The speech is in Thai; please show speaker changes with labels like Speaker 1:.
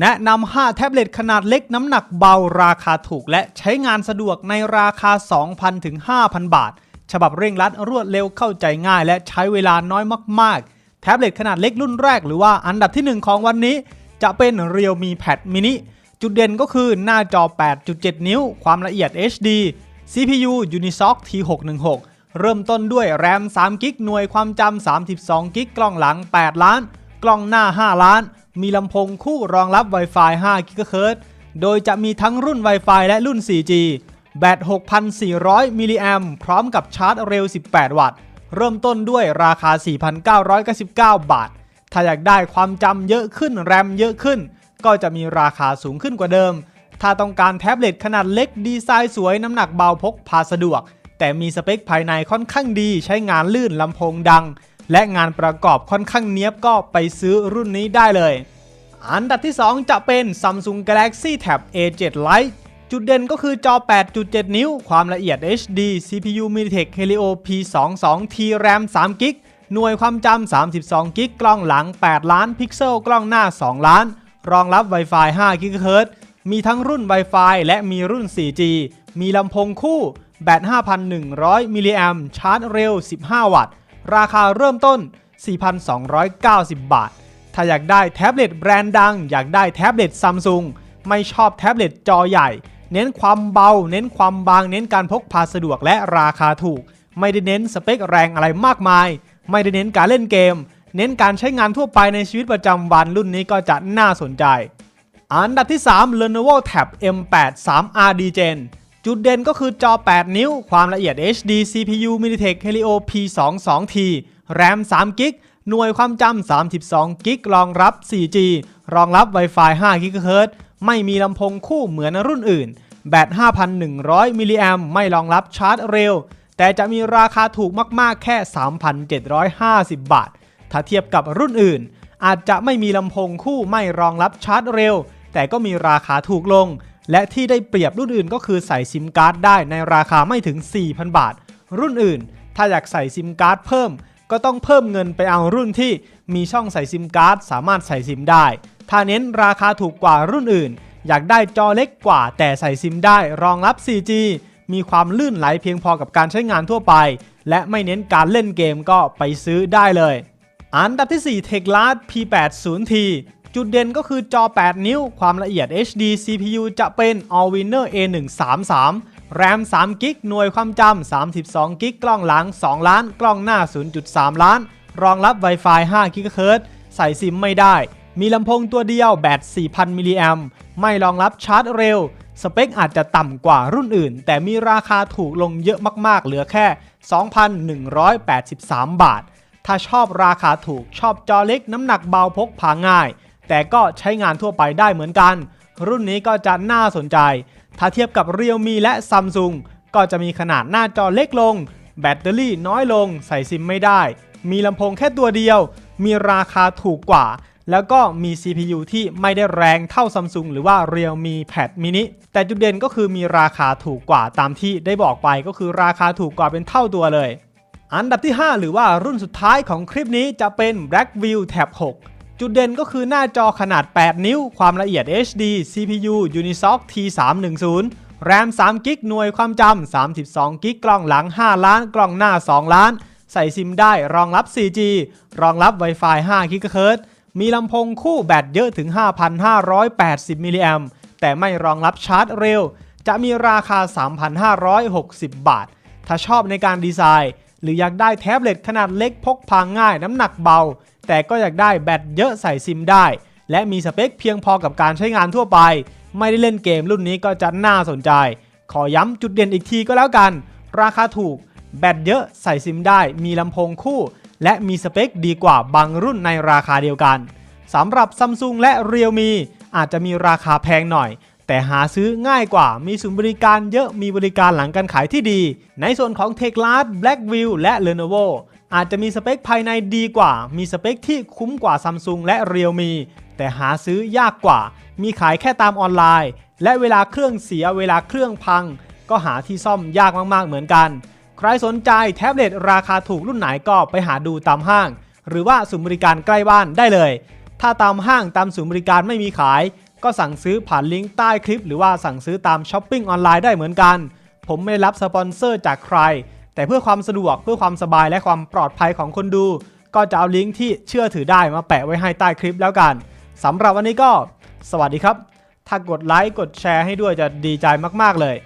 Speaker 1: แนะนำ 5 แท็บเล็ตขนาดเล็กน้ำหนักเบาราคาถูก และใช้งานสะดวกในราคา 2,000 ถึง 5,000 บาท ฉบับเร่งรัดรวดเร็วเข้าใจง่าย และใช้เวลาน้อยมากๆ แท็บเล็ตขนาดเล็กรุ่นแรกหรือว่าอันดับที่ 1 ของวันนี้ จะเป็น Realme Pad mini จุดเด่นก็คือหน้าจอ 8.7 นิ้ว ความละเอียด HD CPU Unisoc T616 เริ่มต้นด้วยแรม3กิกหน่วยความจำ32กิกกล้องหลัง 8 ล้าน ล้องหน้า 5 ล้าน มีลำโพงคู่รองรับ Wi-Fi 5 GHz โดยจะมีทั้งรุ่น Wi-Fi และรุ่น 4G แบต 6,400 มิลลิแอมพร้อมกับชาร์จเร็ว 18 วัตต์ เริ่มต้นด้วยราคา 4,999 บาท ถ้าอยากได้ความจำเยอะขึ้น แรมเยอะขึ้น ก็จะมีราคาสูงขึ้นกว่าเดิม ถ้าต้องการแท็บเล็ตขนาดเล็กดีไซน์สวยน้ำหนักเบาพกพาสะดวก แต่มีสเปคภายในค่อนข้างดีใช้งานลื่นลำโพงดัง และงานประกอบค่อนข้างเนี้ยบก็ไปซื้อรุ่นนี้ได้เลย อันดับที่ 2 จะเป็น Samsung Galaxy Tab A7 Lite จุดเด่นก็คือจอ 8.7 นิ้ว ความละเอียด HD CPU MediaTek Helio P22T RAM 3 g b หน่วยความจำ 32 g b กล้องหลัง 8 ล้าน พิกเซล กล้องหน้า 2 ล้าน รองรับ Wi-Fi 5 GHz มีทั้งรุ่น Wi-Fi และมีรุ่น 4G มีลำโพงคู่ แบต 5,100 มิลลิแอมชาร์จเร็ว 15 วัตต์ ราคาเริ่มต้น 4,290 บาท ถ้าอยากได้แท็บเล็ตแบรนด์ดัง อยากได้แท็บเล็ตซัมซุงไม่ชอบแท็บเล็ตจอใหญ่ เน้นความเบา เน้นความบาง เน้นการพกพาสะดวกและราคาถูก ไม่ได้เน้นสเปคแรงอะไรมากมาย ไม่ได้เน้นการเล่นเกม เน้นการใช้งานทั่วไปในชีวิตประจำวันรุ่นนี้ก็จะน่าสนใจ อันดับที่ 3 Lenovo Tab M8 3RD Gen จุดเด่นก็คือจอ 8 นิ้ว ความละเอียด HD CPU MediaTek Helio P22T RAM 3 g b หน่วยความจำ32 g b รองรับ 4G รองรับ Wi-Fi 5 GHz ไม่มีลำโพงคู่เหมือนรุ่นอื่น แบต 5,100 มิลลิแอมไม่รองรับชาร์จเร็ว แต่จะมีราคาถูกมากๆแค่ 3,750 บาท ถ้าเทียบกับรุ่นอื่น อาจจะไม่มีลำโพงคู่ไม่รองรับชาร์จเร็ว แต่ก็มีราคาถูกลง และที่ได้เปรียบรุ่นอื่นก็คือใส่ซิมการ์ดได้ในราคาไม่ถึง 4,000 บาท รุ่นอื่น ถ้าอยากใส่ซิมการ์ดเพิ่ม ก็ต้องเพิ่มเงินไปเอารุ่นที่มีช่องใส่ซิมการ์ดสามารถใส่ซิมได้ ถ้าเน้นราคาถูกกว่ารุ่นอื่น อยากได้จอเล็กกว่า แต่ใส่ซิมได้รองรับ 4G มีความลื่นไหลเพียงพอกับการใช้งานทั่วไป และไม่เน้นการเล่นเกมก็ไปซื้อได้เลย อันดับที่4 t e c l a s P80T จุดเด่นก็คือจอ 8 นิ้ว ความละเอียด HD CPU จะเป็น Allwinner A133 RAM 3 g b หน่วยความจำ 32 g b กล้องหลัง 2 ล้าน กล้องหน้า 0.3 ล้าน รองรับ Wi-Fi 5 GHz ใส่ซิมไม่ได้ มีลำโพงตัวเดียวแบต 4,000 มิลลิแอมไม่รองรับชาร์จเร็ว สเปคอาจจะต่ำกว่ารุ่นอื่น แต่มีราคาถูกลงเยอะมากๆ เหลือแค่ 2,183 บาท ถ้าชอบราคาถูกชอบจอเล็กน้ำหนักเบาพกพาง่าย แต่ก็ใช้งานทั่วไปได้เหมือนกัน รุ่นนี้ก็จะน่าสนใจ ถ้าเทียบกับ Realme และ Samsung ก็จะมีขนาดหน้าจอเล็กลง แบตเตอรี่น้อยลง ใส่ซิมไม่ได้ มีลำโพงแค่ตัวเดียว มีราคาถูกกว่า แล้วก็มี CPU ที่ไม่ได้แรงเท่า Samsung หรือว่า Realme Pad mini แต่จุดเด่นก็คือมีราคาถูกกว่าตามที่ได้บอกไปก็คือราคาถูกกว่าเป็นเท่าตัวเลย อันดับที่ 5 หรือว่ารุ่นสุดท้ายของคลิปนี้จะเป็น Blackview Tab 6 จุดเด่นก็คือหน้าจอขนาด 8 นิ้ว ความละเอียด HD CPU Unisoc T310 RAM 3 g b หน่วยความจำ 32 g b กกล้องหลัง 5 ล้าน กล้องหน้า 2 ล้าน ใส่ซิมได้รองรับ 4G รองรับ Wi-Fi 5 GHz มีลำโพงคู่แบตเยอะถึง 5,580 มิลลิแอมแต่ไม่รองรับชาร์จเร็ว จะมีราคา 3,560 บาท ถ้าชอบในการดีไซน์ หรืออยากได้แท็บเล็ตขนาดเล็กพกพาง่ายน้ำหนักเบา แต่ก็อยากได้แบตเยอะใส่ซิมได้ และมีสเปคเพียงพอกับการใช้งานทั่วไป ไม่ได้เล่นเกมรุ่นนี้ก็จะน่าสนใจ ขอย้ำจุดเด่นอีกทีก็แล้วกัน ราคาถูก แบตเยอะใส่ซิมได้ มีลำโพงคู่ และมีสเปคดีกว่าบางรุ่นในราคาเดียวกันสำหรับ Samsung และ Realme อาจจะมีราคาแพงหน่อย แต่หาซื้อง่ายกว่ามีศูนย์บริการเยอะมีบริการหลังการขายที่ดี ในส่วนของ t e c l a s Blackview และ Lenovo อาจจะมีสเปคภายในดีกว่า มีสเปคที่คุ้มกว่า Samsung และ Realme แต่หาซื้อยากกว่า มีขายแค่ตามออนไลน์ และเวลาเครื่องเสียเวลาเครื่องพัง ก็หาที่ซ่อมยากมากๆเหมือนกัน ใครสนใจแท็บเล็ตราคาถูกรุ่นไหนก็ไปหาดูตามห้าง หรือว่าศูนย์บริการใกล้บ้านได้เลย ถ้าตามห้างตามศูนย์บริการไม่มีขาย ก็สั่งซื้อผ่านลิงก์ใต้คลิป หรือว่าสั่งซื้อตามช้อปปิ้งออนไลน์ได้เหมือนกัน ผมไม่รับสปอนเซอร์จากใคร แต่เพื่อความสะดวกเพื่อความสบายและความปลอดภัยของคนดู ก็จะเอาลิงก์ที่เชื่อถือได้มาแปะไว้ให้ใต้คลิปแล้วกันสำหรับวันนี้ก็ สวัสดีครับ ถ้ากดไลค์กดแชร์ให้ด้วยจะดีใจมากๆเลย